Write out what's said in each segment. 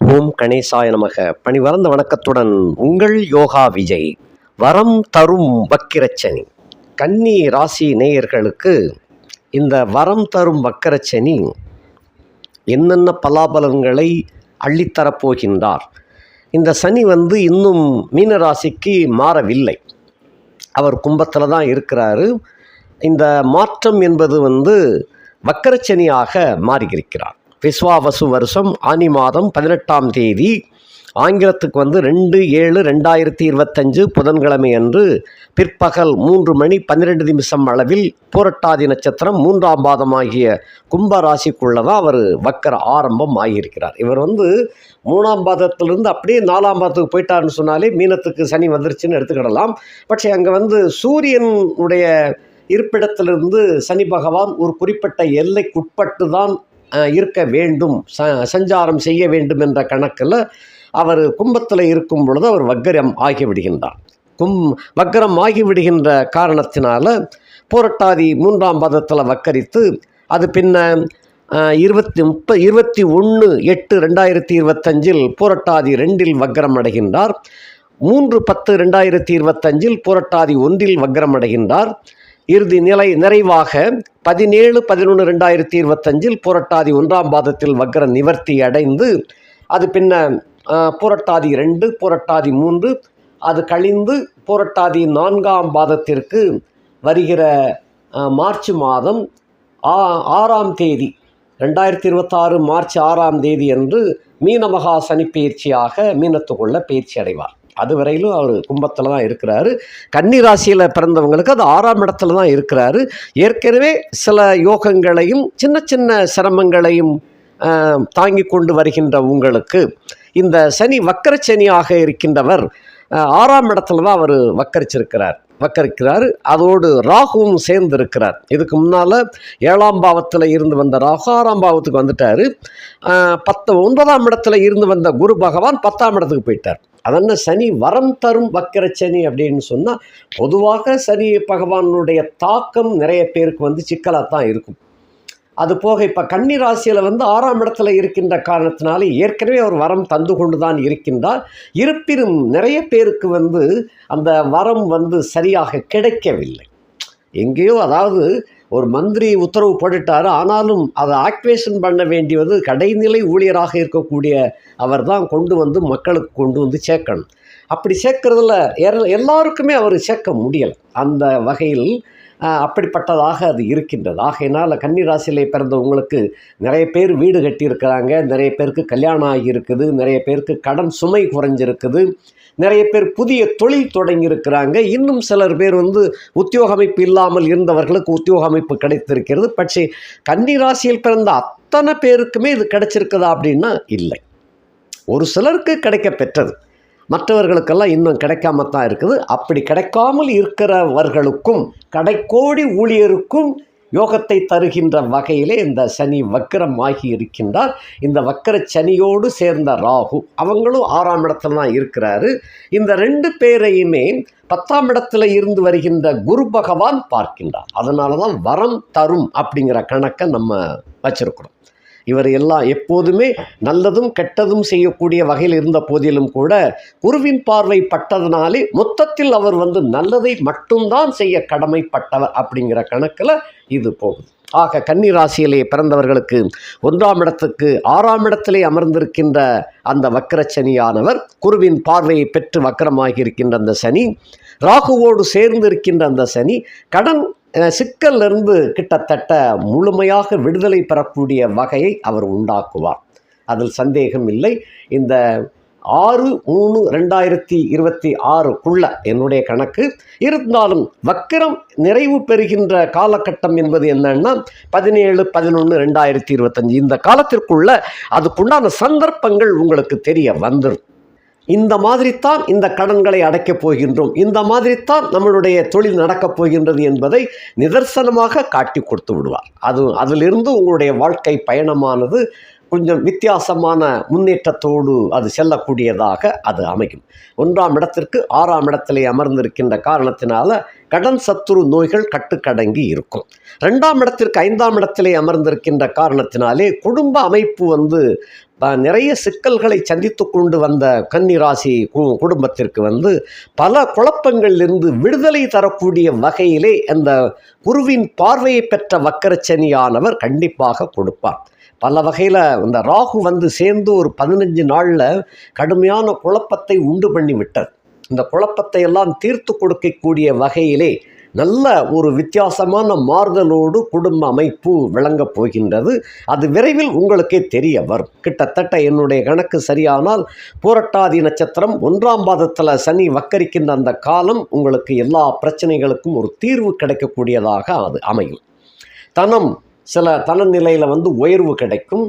ஓம் கணேசாய நமக. பணிவரந்த வணக்கத்துடன் உங்கள் யோகா விஜய். வரம் தரும் வக்கிரச்சனி. கன்னி ராசி நேயர்களுக்கு இந்த வரம் தரும் வக்கரச்சனி என்னென்ன பலாபலன்களை அள்ளித்தரப் போகின்றார்? இந்த சனி வந்து இன்னும் மீன ராசிக்கு மாறவில்லை. அவர் கும்பத்தில் தான் இருக்கிறாரு. இந்த மாற்றம் என்பது வந்து வக்கரச்சனியாக மாறியிருக்கிறார். விஸ்வாவசு வருஷம் ஆனி மாதம் பதினெட்டாம் தேதி. ஆங்கிலத்துக்கு வந்து ரெண்டு ஏழு ரெண்டாயிரத்தி இருபத்தஞ்சு புதன்கிழமை அன்று பிற்பகல் மூன்று மணி பன்னிரெண்டு நிமிஷம் அளவில் பூரட்டாதி நட்சத்திரம் மூன்றாம் பாதமாகிய கும்ப தான் அவர் வக்கர ஆரம்பம் ஆகியிருக்கிறார். இவர் வந்து மூணாம் பாதத்திலிருந்து அப்படியே நாலாம் பாதத்துக்கு போயிட்டாருன்னு சொன்னாலே மீனத்துக்கு சனி வந்துருச்சுன்னு எடுத்துக்கிடலாம். பட்சே அங்கே வந்து சூரியனுடைய இருப்பிடத்திலிருந்து சனி பகவான் ஒரு குறிப்பிட்ட எல்லைக்குட்பட்டு தான் இருக்க வேண்டும் ச சஞ்சாரம் செய்ய வேண்டும் என்ற கணக்கில் அவர் கும்பத்தில் இருக்கும் பொழுது அவர் வக்கரம் ஆகிவிடுகின்றார். கும் வக்கரம் ஆகிவிடுகின்ற காரணத்தினால போரட்டாதி மூன்றாம் பதத்தில் வக்கரித்து அது பின்ன இருபத்தி முப்ப இருபத்தி ஒன்று எட்டு ரெண்டாயிரத்தி இருபத்தஞ்சில் போரட்டாதி ரெண்டில் வக்கரம் அடைகின்றார். மூன்று பத்து ரெண்டாயிரத்தி இருபத்தஞ்சில் போரட்டாதி ஒன்றில் வக்கரம் அடைகின்றார். இறுதி நிலை நிறைவாக பதினேழு பதினொன்று ரெண்டாயிரத்தி இருபத்தஞ்சில் புரட்டாதி ஒன்றாம் பாதத்தில் வக்கர நிவர்த்தி அடைந்து அது பின்ன புரட்டாதி ரெண்டு புரட்டாதி மூன்று அது கழிந்து புரட்டாதி நான்காம் பாதத்திற்கு வருகிற மார்ச் மாதம் ஆ ஆறாம் தேதி ரெண்டாயிரத்தி இருபத்தாறு மார்ச் ஆறாம் தேதி அன்று மீனமகா சனி பயிற்சியாக மீனத்துக்குள்ள பயிற்சி அடைவார். அது வரையிலும் அவர் கும்பத்தில் தான் இருக்கிறாரு. கன்னி ராசியில் பிறந்தவங்களுக்கு அது ஆறாம் இடத்துல தான் இருக்கிறாரு. ஏற்கனவே சில யோகங்களையும் சின்ன சின்ன சிரமங்களையும் தாங்கி கொண்டு வருகின்ற உங்களுக்கு இந்த சனி வக்கரச்சனியாக இருக்கின்றவர் ஆறாம் இடத்துல தான் அவர் வக்கரிச்சிருக்கிறார். வக்கரிக்கிறார். அதோடு ராகுவும் சேர்ந்து இருக்கிறார் இதுக்கு முன்னால் ஏழாம் பாவத்தில் இருந்து வந்த ராகு ஆறாம் பாவத்துக்கு வந்துட்டார். பத்து ஒன்பதாம் இடத்துல இருந்து வந்த குரு பகவான் பத்தாம் இடத்துக்கு போயிட்டார். அதென்ன சனி வரம் தரும் வக்கரச்சனி அப்படின்னு சொன்னால் பொதுவாக சனி பகவானுடைய தாக்கம் நிறைய பேருக்கு வந்து சிக்கலாக தான் இருக்கும். அது போக இப்போ கன்னி ராசியில் வந்து ஆறாம் இடத்துல இருக்கின்ற காரணத்தினால ஏற்கனவே அவர் வரம் தந்து கொண்டு தான் இருக்கின்றார். இருப்பினும் நிறைய பேருக்கு வந்து அந்த வரம் வந்து சரியாக கிடைக்கவில்லை. எங்கேயோ அதாவது ஒரு மந்திரி உத்தரவு போட்டுட்டார். ஆனாலும் அதை ஆக்டிவேஷன் பண்ண வேண்டியது கடைநிலை ஊழியராக இருக்கக்கூடிய அவர் தான் கொண்டு வந்து மக்களுக்கு கொண்டு வந்து சேர்க்கணும். அப்படி சேர்க்கறதுல எல்லாருக்குமே அவர் சேர்க்க முடியலை. அந்த வகையில் அப்படிப்பட்டதாக அது இருக்கின்றது. ஆகையினால் கன்னிராசியிலே பிறந்தவங்களுக்கு நிறைய பேர் வீடு கட்டியிருக்கிறாங்க. நிறைய பேருக்கு கல்யாணம் ஆகியிருக்குது. நிறைய பேருக்கு கடன் சுமை குறைஞ்சிருக்குது. நிறைய பேர் புதிய தொழில் தொடங்கியிருக்கிறாங்க. இன்னும் சிலர் பேர் வந்து உத்தியோக அமைப்பு இல்லாமல் இருந்தவர்களுக்கு உத்தியோக அமைப்பு கிடைத்திருக்கிறது பட்சே கன்னிராசியில் பிறந்த அத்தனை பேருக்குமே இது கிடைச்சிருக்குதா அப்படின்னா இல்லை. ஒரு சிலருக்கு கிடைக்க பெற்றது. மற்றவர்களுக்கெல்லாம் இன்னும் கிடைக்காம தான் இருக்குது. அப்படி கிடைக்காமல் இருக்கிறவர்களுக்கும் கடைக்கோடி ஊழியருக்கும் யோகத்தை தருகின்ற வகையிலே இந்த சனி வக்கரம் ஆகி இருக்கின்றார். இந்த வக்கர சனியோடு சேர்ந்த ராகு அவங்களும் ஆறாம் இடத்துல தான் இருக்கிறாரு. இந்த ரெண்டு பேரையுமே பத்தாம் இடத்துல இருந்து வருகின்ற குரு பகவான் பார்க்கின்றார். அதனால தான் வரம் தரும் அப்படிங்கிற கணக்கை நம்ம வச்சிருக்கிறோம். இவர் எல்லாம் எப்போதுமே நல்லதும் கெட்டதும் செய்யக்கூடிய வகையில் இருந்த போதிலும் கூட குருவின் பார்வை பட்டதனாலே மொத்தத்தில் அவர் வந்து நல்லதை மட்டும்தான் செய்ய கடமைப்பட்டவர் அப்படிங்கிற கணக்கில் இது போகுது. ஆக கன்னி ராசியிலே பிறந்தவர்களுக்கு ஒன்றாம் இடத்துக்கு ஆறாம் இடத்திலே அமர்ந்திருக்கின்ற அந்த வக்கரச்சனியானவர் குருவின் பார்வையை பெற்று வக்கரமாகி இருக்கின்ற அந்த சனி ராகுவோடு சேர்ந்து இருக்கின்ற அந்த சனி கடன் சிக்கல்லிருந்து கிட்டத்தட்ட முழுமையாக விடுதலை பெறக்கூடிய வகையை அவர் உண்டாக்குவார். அதில் சந்தேகம் இல்லை. இந்த ஆறு மூணு ரெண்டாயிரத்தி இருபத்தி ஆறுக்குள்ள என்னுடைய கணக்கு இருந்தாலும் வக்கிரம் நிறைவு பெறுகின்ற காலகட்டம் என்பது என்னன்னா பதினேழு பதினொன்று ரெண்டாயிரத்தி இருபத்தஞ்சு. இந்த காலத்திற்குள்ள அதுக்குண்டான சந்தர்ப்பங்கள் உங்களுக்கு தெரிய வந்துடும் இந்த மாதிரித்தான் இந்த கடன்களை அடைக்கப் போகின்றோம். இந்த மாதிரித்தான் நம்மளுடைய தொழில் நடக்கப் போகின்றது என்பதை நிதர்சனமாக காட்டி கொடுத்து விடுவார். அது அதிலிருந்து உங்களுடைய வாழ்க்கை பயணமானது கொஞ்சம் வித்தியாசமான முன்னேற்றத்தோடு அது செல்லக்கூடியதாக அது அமையும். ஒன்றாம் இடத்திற்கு ஆறாம் இடத்திலே அமர்ந்திருக்கின்ற காரணத்தினால கடன் சத்துரு நோய்கள் கட்டுக்கடங்கி இருக்கும். ரெண்டாம் இடத்திற்கு ஐந்தாம் இடத்திலே அமர்ந்திருக்கின்ற காரணத்தினாலே குடும்ப அமைப்பு வந்து நிறைய சிக்கல்களை சந்தித்து கொண்டு வந்த கன்னிராசி கு- குடும்பத்திற்கு வந்து பல குழப்பங்களிலிருந்து விடுதலை தரக்கூடிய வகையிலே அந்த குருவின் பார்வையை பெற்ற வக்கரச்சனியானவர் கண்டிப்பாக கொடுப்பார். பல வகையில் இந்த ராகு வந்து சேர்ந்து ஒரு பதினஞ்சு நாளில் கடுமையான குழப்பத்தை உண்டு பண்ணி விட்டது. இந்த குழப்பத்தை எல்லாம் தீர்த்து கொடுக்கக்கூடிய வகையிலே நல்ல ஒரு வித்தியாசமான மாறுதலோடு குடும்ப அமைப்பு விளங்கப் போகின்றது. அது விரைவில் உங்களுக்கே தெரிய வரும். கிட்டத்தட்ட என்னுடைய கணக்கு சரியானால் பூரட்டாதி நட்சத்திரம் ஒன்றாம் பாதத்தில் சனி வக்கரிக்கின்ற அந்த காலம் உங்களுக்கு எல்லா பிரச்சனைகளுக்கும் ஒரு தீர்வு கிடைக்கக்கூடியதாக அது அமையும். தனம் சில தனநிலையில் வந்து உயர்வு கிடைக்கும்.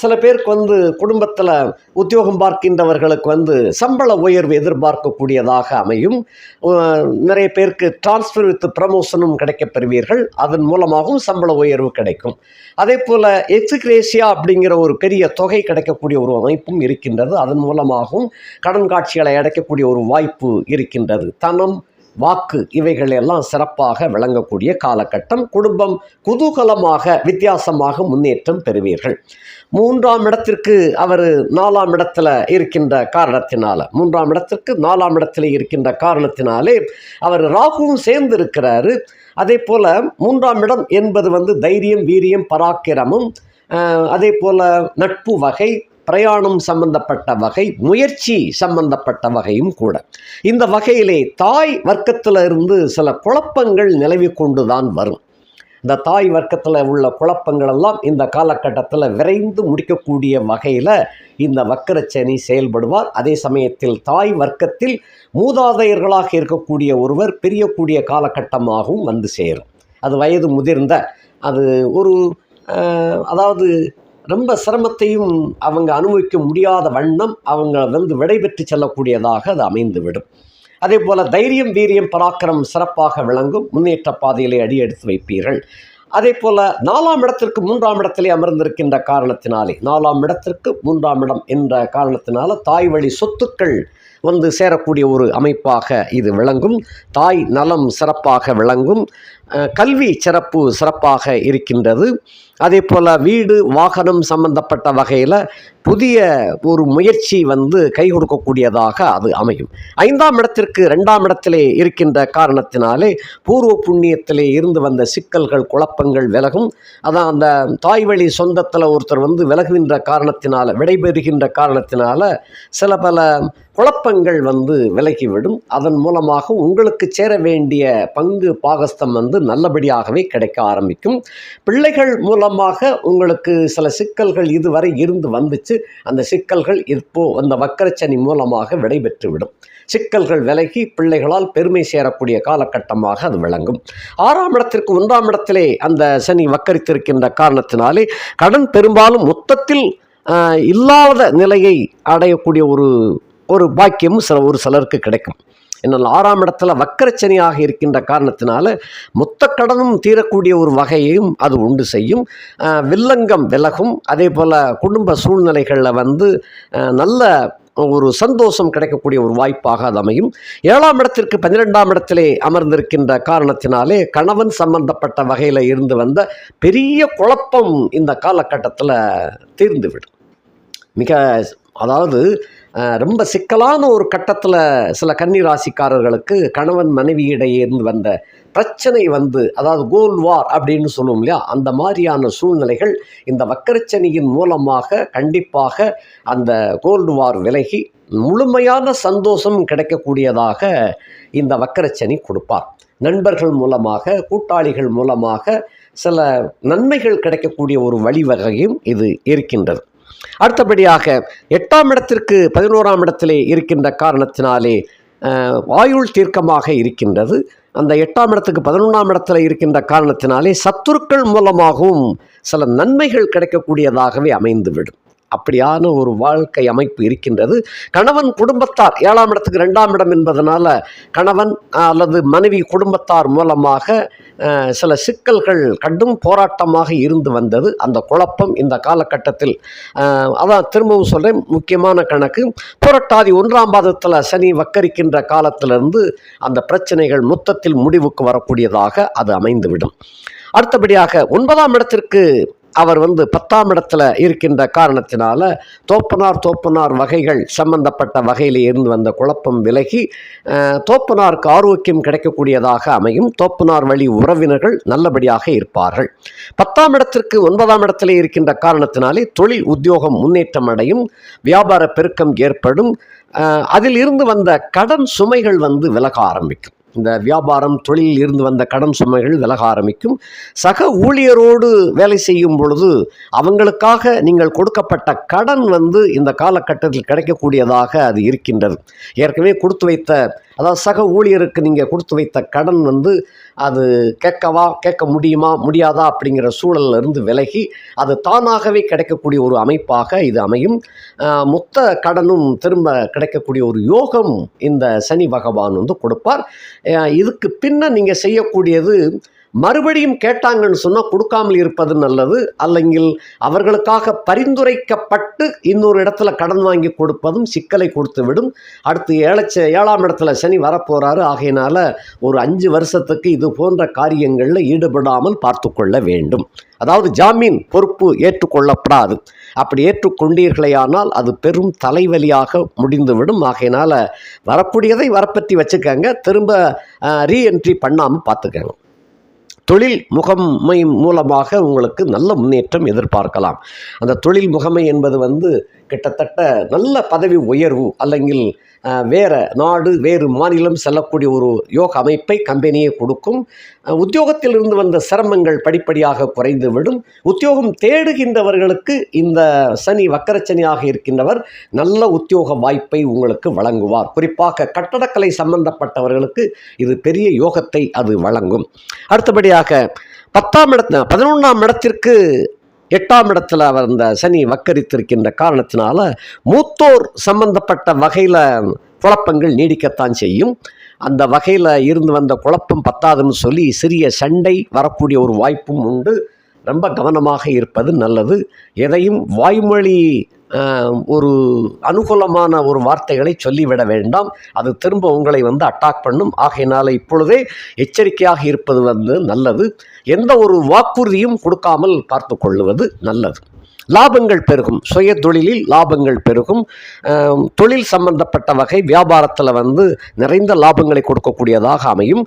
சில பேருக்கு வந்து குடும்பத்தில் உத்தியோகம் பார்க்கின்றவர்களுக்கு வந்து சம்பள உயர்வு எதிர்பார்க்கக்கூடியதாக அமையும். நிறைய பேருக்கு டிரான்ஸ்ஃபர் வித் ப்ரமோஷனும் கிடைக்கப் பெறுவீர்கள் அதன் மூலமாகவும் சம்பள உயர்வு கிடைக்கும். அதே போல் எக்ஸிக்ரேசியா அப்படிங்கிற ஒரு பெரிய தொகை கிடைக்கக்கூடிய ஒரு அமைப்பும் இருக்கின்றது. அதன் மூலமாகவும் கடன் காட்சிகளை அடைக்கக்கூடிய ஒரு வாய்ப்பு இருக்கின்றது. தனம் வாக்கு இவைகள் எல்லாம் சிறப்பாக விளங்கக்கூடிய காலகட்டம். குடும்பம் குதூகலமாக வித்தியாசமாக முன்னேற்றம் பெறுவீர்கள். மூன்றாம் இடத்திற்கு அவர் நாலாம் இடத்துல இருக்கின்ற காரணத்தினால மூன்றாம் இடத்திற்கு நாலாம் இடத்துல இருக்கின்ற காரணத்தினாலே அவர் ராகுவும் சேர்ந்து இருக்கிறாரு அதே போல் மூன்றாம் இடம் என்பது வந்து தைரியம் வீரியம் பராக்கிரமும் அதே போல் நட்பு வகை பிரயாணம் சம்பந்தப்பட்ட வகை முயற்சி சம்பந்தப்பட்ட வகையும் கூட. இந்த வகையிலே தாய் வர்க்கத்தில் இருந்து சில குழப்பங்கள் நிலவி கொண்டுதான் வரும். இந்த தாய் வர்க்கத்தில் உள்ள குழப்பங்கள் எல்லாம் இந்த காலகட்டத்தில் விரைந்து முடிக்கக்கூடிய வகையில் இந்த வக்கரச்சனி செயல்படுவார். அதே சமயத்தில் தாய் வர்க்கத்தில் மூதாதையர்களாக இருக்கக்கூடிய ஒருவர் பிரியக்கூடிய காலகட்டமாகவும் வந்து சேரும். அது வயது முதிர்ந்த அது ஒரு அதாவது ரொம்ப சிரமத்தையும் அவங்க அனுபவிக்க முடியாத வண்ணம் அவங்க வந்து விடைபெற்று செல்லக்கூடியதாக அது அமைந்துவிடும். அதே போல் தைரியம் வீரியம் பராக்கிரம் சிறப்பாக விளங்கும். முன்னேற்ற பாதையிலே அடி எடுத்து வைப்பீர்கள். அதே போல் நாலாம் இடத்திற்கு மூன்றாம் இடத்திலே அமர்ந்திருக்கின்ற காரணத்தினாலே நாலாம் இடத்திற்கு மூன்றாம் இடம் என்ற காரணத்தினால தாய் வழி சொத்துக்கள் வந்து சேரக்கூடிய ஒரு அமைப்பாக இது விளங்கும். தாய் நலம் சிறப்பாக விளங்கும். கல்வி சிறப்பு சிறப்பாக இருக்கின்றது. அதே போல் வீடு வாகனம் சம்பந்தப்பட்ட வகையில் புதிய ஒரு முயற்சி வந்து கை கொடுக்கக்கூடியதாக அது அமையும். ஐந்தாம் இடத்திற்கு ரெண்டாம் இடத்திலே இருக்கின்ற காரணத்தினாலே பூர்வ புண்ணியத்திலே இருந்து வந்த சிக்கல்கள் குழப்பங்கள் விலகும். அதான் அந்த தாய் வழி சொந்தத்தில் ஒருத்தர் வந்து விலகுகின்ற காரணத்தினால விடைபெறுகின்ற காரணத்தினால சில பல குழப்பங்கள் வந்து விலகிவிடும். அதன் மூலமாக உங்களுக்கு சேர வேண்டிய பங்கு பாகஸ்தம் வந்து நல்லபடியாகவே கிடைக்க ஆரம்பிக்கும். பிள்ளைகள் மூலமாக உங்களுக்கு சில சிக்கல்கள் இதுவரை இருந்து வந்துச்சு. அந்த சிக்கல்கள் இப்போ அந்த வக்கரச்சனி மூலமாக விடைபெற்றுவிடும். சிக்கல்கள் விலகி பிள்ளைகளால் பெருமை சேரக்கூடிய காலகட்டமாக அது விளங்கும். ஆறாம் இடத்திற்கு ஒன்றாம் இடத்திலே அந்த சனி வக்கரித்திருக்கின்ற காரணத்தினாலே கடன் பெரும்பாலும் மொத்தத்தில் ஆஹ், இல்லாத நிலையை அடையக்கூடிய ஒரு ஒரு பாக்கியமும் சில ஒரு சிலருக்கு கிடைக்கும். என்னால் ஆறாம் இடத்துல வக்கரச்சனியாக இருக்கின்ற காரணத்தினால மொத்த கடனும் தீரக்கூடிய ஒரு வகையையும் அது உண்டு செய்யும். வில்லங்கம் விலகும். அதே போல் குடும்ப சூழ்நிலைகளில் வந்து நல்ல ஒரு சந்தோஷம் கிடைக்கக்கூடிய ஒரு வாய்ப்பாக அது அமையும். ஏழாம் இடத்திற்கு பன்னிரெண்டாம் இடத்திலே அமர்ந்திருக்கின்ற காரணத்தினாலே கணவன் சம்பந்தப்பட்ட வகையில் இருந்து வந்த பெரிய குழப்பம் இந்த காலகட்டத்தில் தீர்ந்துவிடும். மிக அதாவது ரொம்ப சிக்கலான ஒரு கட்டத்தில் சில கன்னி ராசிக்காரர்களுக்கு கணவன் மனைவியிடையே இருந்து வந்த பிரச்சனை வந்து அதாவது கோல் வார் அப்படின்னு சொல்லுவோம் இல்லையா? அந்த மாதிரியான சூழ்நிலைகள் இந்த வக்கரச்சனியின் மூலமாக கண்டிப்பாக அந்த கோல்டு வார் விலகி முழுமையான சந்தோஷம் கிடைக்கக்கூடியதாக இந்த வக்கரச்சனி கொடுப்பார். நண்பர்கள் மூலமாக கூட்டாளிகள் மூலமாக சில நன்மைகள் கிடைக்கக்கூடிய ஒரு வழிவகையும் இது இருக்கின்றது. அடுத்தபடியாக எட்டாம் இடத்திற்கு பதினோராம் இடத்திலே இருக்கின்ற காரணத்தினாலே வாயுள் தீர்க்கமாக இருக்கின்றது. அந்த எட்டாம் இடத்துக்கு பதினொன்றாம் இடத்துல இருக்கின்ற காரணத்தினாலே சத்துருக்கள் மூலமாகவும் சில நன்மைகள் கிடைக்கக்கூடியதாகவே அமைந்துவிடும். அப்படியான ஒரு வாழ்க்கை அமைப்பு இருக்கின்றது. கணவன் குடும்பத்தார் ஏழாம் இடத்துக்கு ரெண்டாம் இடம் என்பதனால் கணவன் அல்லது மனைவி குடும்பத்தார் மூலமாக சில சிக்கல்கள் கடும் போராட்டமாக இருந்து வந்தது. அந்த குழப்பம் இந்த காலகட்டத்தில் அதான் திரும்பவும் சொல்கிறேன் முக்கியமான கணக்கு. புரட்டாதி ஒன்றாம் பாதத்தில் சனி வக்கரிக்கின்ற காலத்திலிருந்து அந்த பிரச்சனைகள் மொத்தத்தில் முடிவுக்கு வரக்கூடியதாக அது அமைந்துவிடும். அடுத்தபடியாக ஒன்பதாம் இடத்திற்கு அவர் வந்து பத்தாம் இடத்துல இருக்கின்ற காரணத்தினால தோப்பனார் தோப்பனார் வகைகள் சம்பந்தப்பட்ட வகையில் இருந்து வந்த குழப்பம் விலகி தோப்பனாருக்கு ஆரோக்கியம் கிடைக்கக்கூடியதாக அமையும். தோப்பனார் வழி உறவினர்கள் நல்லபடியாக இருப்பார்கள். பத்தாம் இடத்திற்கு ஒன்பதாம் இடத்திலே இருக்கின்ற காரணத்தினாலே தொழில் உத்தியோகம் முன்னேற்றம் அடையும் வியாபார பெருக்கம் ஏற்படும். அதில் இருந்து வந்த கடன் சுமைகள் வந்து விலக ஆரம்பிக்கும். இந்த வியாபாரம் தொழிலில் இருந்து வந்த கடன் சுமைகள் விலக ஆரம்பிக்கும். சக ஊழியரோடு வேலை செய்யும் பொழுது அவங்களுக்காக நீங்கள் கொடுக்கப்பட்ட கடன் வந்து இந்த காலகட்டத்தில் கிடைக்கக்கூடியதாக அது இருக்கின்றது. ஏற்கனவே கொடுத்து வைத்த அதாவது சக ஊழியருக்கு நீங்கள் கொடுத்து வைத்த கடன் வந்து அது கேட்கவா கேட்க முடியுமா முடியாதா அப்படிங்கிற சூழல்ல இருந்து விலகி அது தானாகவே கிடைக்கக்கூடிய ஒரு அமைப்பாக இது அமையும். மொத்த கடனும் திரும்ப கிடைக்கக்கூடிய ஒரு யோகம் இந்த சனி பகவான் வந்து கொடுப்பார். இதுக்கு பின்ன நீங்கள் செய்யக்கூடியது மறுபடியும் கேட்டாங்கன்னு சொன்னால் கொடுக்காமல் இருப்பது நல்லது. அல்லங்கில் அவர்களுக்காக பரிந்துரைக்கப்பட்டு இன்னொரு இடத்துல கடன் வாங்கி கொடுப்பதும் சிக்கலை கொடுத்து விடும் அடுத்து ஏழச்ச ஏழாம் இடத்துல சனி வரப்போகிறாரு ஆகையினால ஒரு அஞ்சு வருஷத்துக்கு இது போன்ற காரியங்களில் ஈடுபடாமல் பார்த்து கொள்ள வேண்டும். அதாவது ஜாமீன் பொறுப்பு ஏற்றுக்கொள்ளப்படாது. அப்படி ஏற்றுக்கொண்டீர்களேயானால் அது பெரும் தலைவலியாக முடிந்துவிடும். ஆகையினால வரக்கூடியதை வரப்பற்றி வச்சுக்கங்க. திரும்ப ரீஎன்ட்ரி பண்ணாமல் பார்த்துக்கங்க. தொழில் முகமை மூலமாக உங்களுக்கு நல்ல முன்னேற்றம் எதிர்பார்க்கலாம். அந்த தொழில் முகமை என்பது வந்து கிட்டத்தட்ட நல்ல பதவி உயர்வு அல்லங்கில் வேறு நாடு வேறு மாநிலம் செல்லக்கூடிய ஒரு யோக அமைப்பை கம்பெனியே கொடுக்கும் உத்தியோகத்திலிருந்து வந்த சிரமங்கள் படிப்படியாக குறைந்துவிடும் உத்தியோகம் தேடுகின்றவர்களுக்கு இந்த சனி வக்கரச்சனியாக இருக்கின்றவர் நல்ல உத்தியோக வாய்ப்பை உங்களுக்கு வழங்குவார் குறிப்பாக கட்டடக்கலை சம்பந்தப்பட்டவர்களுக்கு இது பெரிய யோகத்தை அது வழங்கும் அடுத்தபடியாக பத்தாம் இடத்து பதினொன்றாம் இடத்திற்கு எட்டாம் இடத்துல அவர் இந்த சனி வக்கரித்திருக்கின்ற காரணத்தினால மூத்தோர் சம்பந்தப்பட்ட வகையில் குழப்பங்கள் நீடிக்கத்தான் செய்யும். அந்த வகையில் இருந்து வந்த குழப்பம் பத்தாதுன்னு சொல்லி சிறிய சண்டை வரக்கூடிய ஒரு வாய்ப்பும் உண்டு. ரொம்ப கவனமாக இருப்பது நல்லது. எதையும் வாய்மொழி ஒரு அனுகூலமான ஒரு வார்த்தைகளை சொல்லிவிட வேண்டாம். அது திரும்ப உங்களை வந்து அட்டாக் பண்ணும். ஆகையினால இப்பொழுதே எச்சரிக்கையாக இருப்பது வந்து நல்லது. எந்த ஒரு வாக்குறுதியும் கொடுக்காமல் பார்த்து கொள்ளுவது நல்லது. லாபங்கள் பெருகும். சுய தொழிலில் லாபங்கள் பெருகும். தொழில் சம்பந்தப்பட்ட வகை வியாபாரத்தில் வந்து நிறைந்த லாபங்களை கொடுக்கக்கூடியதாக அமையும்.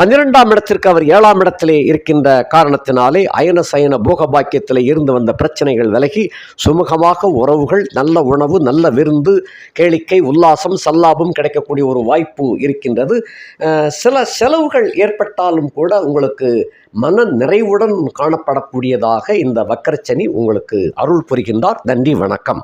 பன்னிரெண்டாம் இடத்திற்கு அவர் ஏழாம் இடத்திலே இருக்கின்ற காரணத்தினாலே அயன சயன போக பாக்கியத்தில் இருந்து வந்த பிரச்சனைகள் விலகி சுமூகமாக உறவுகள் நல்ல உணவு நல்ல விருந்து கேளிக்கை உல்லாசம் சல்லாபம் கிடைக்கக்கூடிய ஒரு வாய்ப்பு இருக்கின்றது. சில செலவுகள் ஏற்பட்டாலும் கூட உங்களுக்கு மன நிறைவுடன் காணப்படக்கூடியதாக இந்த வக்கரச்சனி உங்களுக்கு அருள் புரிகின்றார். நன்றி வணக்கம்.